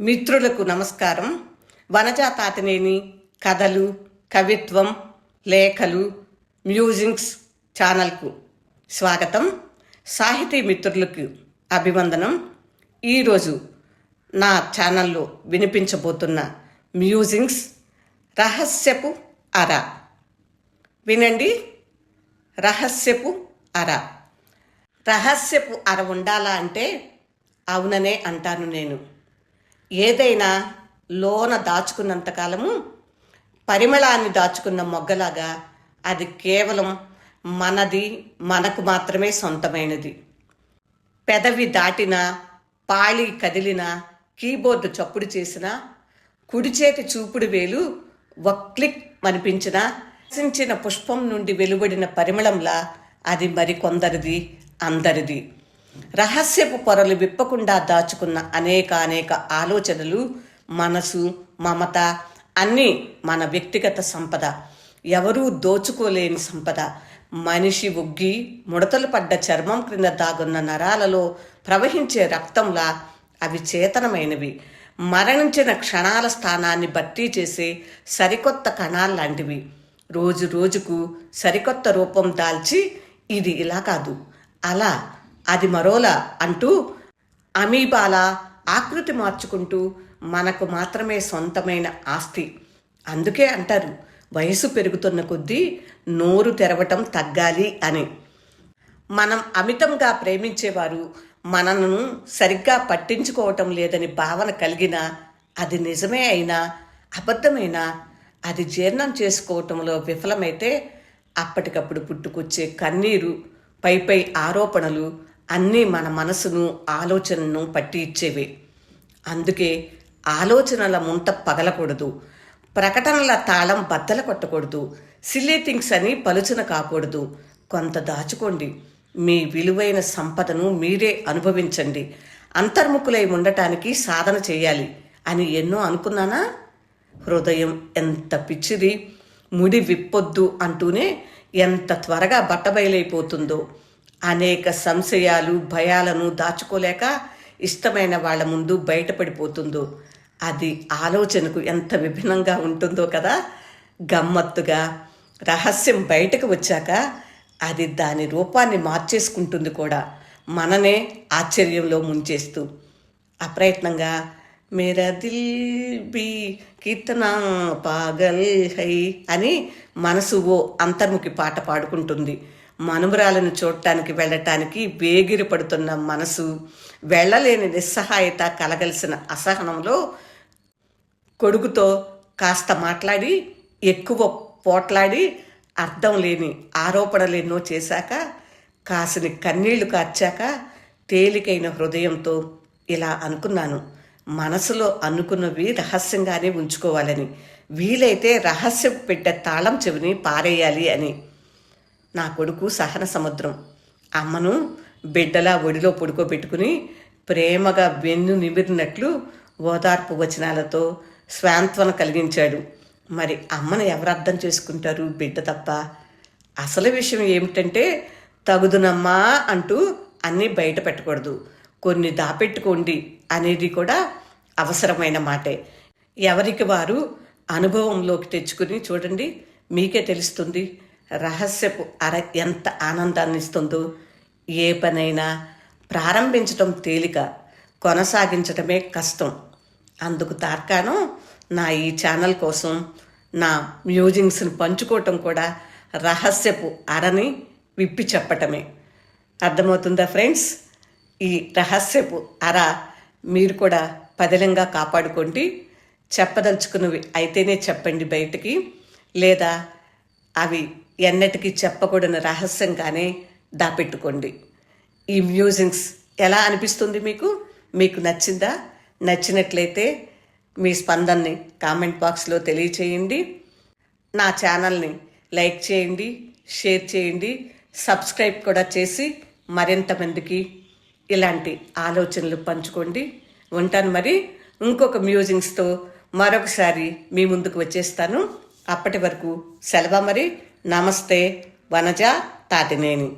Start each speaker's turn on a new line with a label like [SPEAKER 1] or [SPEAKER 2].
[SPEAKER 1] మిత్రులకు నమస్కారం. వనజాతాతనేని కథలు కవిత్వం లేఖలు మ్యూజిక్స్ ఛానల్కు స్వాగతం. సాహితీ మిత్రులకు అభివందనం. ఈరోజు నా ఛానల్లో వినిపించబోతున్న మ్యూజిక్స్ రహస్యపు అర. వినండి. రహస్యపు అర. రహస్యపు అర ఉండాలా అంటే అవుననే అంటాను నేను. ఏదైనా లోన దాచుకున్నంతకాలము పరిమళాన్ని దాచుకున్న మొగ్గలాగా అది కేవలం మనది మనకు మాత్రమే సొంతమైనది. పెదవి దాటిన పాళి కదిలిన కీబోర్డు చప్పుడు చేసిన కుడి చేతి చూపుడు వేలు ఒక క్లిక్ అనిపించిన రచించిన పుష్పం నుండి వెలువడిన పరిమళంలా అది మరికొందరిది అందరిది. రహస్యపు పొరలు విప్పకుండా దాచుకున్న అనేక అనేక ఆలోచనలు మనసు మమత అన్నీ మన వ్యక్తిగత సంపద. ఎవరూ దోచుకోలేని సంపద. మనిషి ఉగ్గి ముడతలు పడ్డ చర్మం క్రింద దాగున్న నరాలలో ప్రవహించే రక్తంలా అవి చేతనమైనవి. మరణించిన క్షణాల స్థానాన్ని భర్తీ చేసే సరికొత్త కణాల్లాంటివి రోజు రోజుకు సరికొత్త రూపం దాల్చి ఇది ఇలా కాదు. అలా అది మరోలా అంటూ అమీబాల ఆకృతి మార్చుకుంటూ మనకు మాత్రమే సొంతమైన ఆస్తి. అందుకే అంటారు వయసు పెరుగుతున్న కొద్దీ నోరు తెరవటం తగ్గాలి అని. మనం అమితంగా ప్రేమించేవారు మనను సరిగ్గా పట్టించుకోవటం లేదని భావన కలిగినా అది నిజమే అయినా అబద్ధమైనా అది జీర్ణం చేసుకోవటంలో విఫలమైతే అప్పటికప్పుడు పుట్టుకొచ్చే కన్నీరు పై పై ఆరోపణలు అన్నీ మన మనసును ఆలోచనను పట్టి ఇచ్చేవే. అందుకే ఆలోచనల ముంట పగలకూడదు. ప్రకటనల తాళం బద్దల కొట్టకూడదు. సిల్లీ థింగ్స్ అని పలుచన కాకూడదు. కొంత దాచుకోండి. మీ విలువైన సంపదను మీరే అనుభవించండి. అంతర్ముఖులై ఉండటానికి సాధన చేయాలి అని ఎన్నో అనుకున్నానా? హృదయం ఎంత పిచ్చిది. ముడి విప్పొద్దు అంటూనే ఎంత త్వరగా బట్టబయలైపోతుందో. అనేక సంశయాలు భయాలను దాచుకోలేక ఇష్టమైన వాళ్ళ ముందు బయటపడిపోతుందో అది ఆలోచనకు ఎంత విభిన్నంగా ఉంటుందో కదా. గమ్మత్తుగా రహస్యం బయటకు వచ్చాక అది దాని రూపాన్ని మార్చేసుకుంటుంది కూడా. మననే ఆశ్చర్యంలో ముంచేస్తూ అప్రయత్నంగా మేరా దిల్ బి కితనా పాగల్ హై అని మనసు ఓ అంతర్ముఖి పాట పాడుకుంటుంది. మనుమరాలను చూడటానికి వెళ్ళటానికి వేగిరి పడుతున్న మనసు వెళ్ళలేని నిస్సహాయత కలగలిసిన అసహనంలో కొడుకుతో కాస్త మాట్లాడి ఎక్కువ పోట్లాడి అర్థం లేని ఆరోపణలేనో చేశాక కాసిని కన్నీళ్ళు కార్చాక తేలికైన హృదయంతో ఇలా అనుకున్నాను. మనసులో అనుకున్నవి రహస్యంగానే ఉంచుకోవాలని. వీలైతే రహస్యం పెట్టే తాళం చెవిని పారేయాలి అని. నా కొడుకు సహన సముద్రం. అమ్మను బిడ్డలా ఒడిలో పడుకోబెట్టుకుని ప్రేమగా వెన్ను నిమిరినట్లు ఓదార్పు వచనాలతో స్వాంత్వన కలిగించాడు. మరి అమ్మను ఎవరు అర్థం చేసుకుంటారు బిడ్డ తప్ప? అసలు విషయం ఏమిటంటే తగుదునమ్మా అంటూ అన్నీ బయట పెట్టకూడదు. కొన్ని దాపెట్టుకోండి అనేది కూడా అవసరమైన మాటే. ఎవరికి వారు అనుభవంలోకి తెచ్చుకుని చూడండి మీకే తెలుస్తుంది. రహస్యపు అర ఎంత ఆనందాన్ని ఇస్తుందో ఏ పనైనా ప్రారంభించటం తేలిక కొనసాగించటమే కష్టం. అందుకు తార్కాను నా ఈ ఛానల్ కోసం నా మ్యూజింగ్స్ని పంచుకోవటం కూడా రహస్యపు అరని విప్పి చెప్పటమే. అర్థమవుతుందా ఫ్రెండ్స్? ఈ రహస్యపు అర మీరు కూడా పదిలంగా కాపాడుకోండి. చెప్పదలుచుకున్నవి అయితేనే చెప్పండి బయటికి. లేదా అవి ఎన్నటికీ చెప్పకూడని రహస్యంగానే దాపెట్టుకోండి. ఈ మ్యూజిక్స్ ఎలా అనిపిస్తుంది మీకు? మీకు నచ్చిందా? నచ్చినట్లయితే మీ స్పందనని కామెంట్ బాక్స్లో తెలియచేయండి. నా ఛానల్ని లైక్ చేయండి షేర్ చేయండి సబ్స్క్రైబ్ కూడా చేసి మరింత మందికి ఇలాంటి ఆలోచనలు పంచుకోండి. ఉంటాను మరి. ఇంకొక మ్యూజిక్స్తో మరొకసారి మీ ముందుకు వచ్చేస్తాను. అప్పటి వరకు సెలవు మరి నమస్తే వనజ తాటినేని.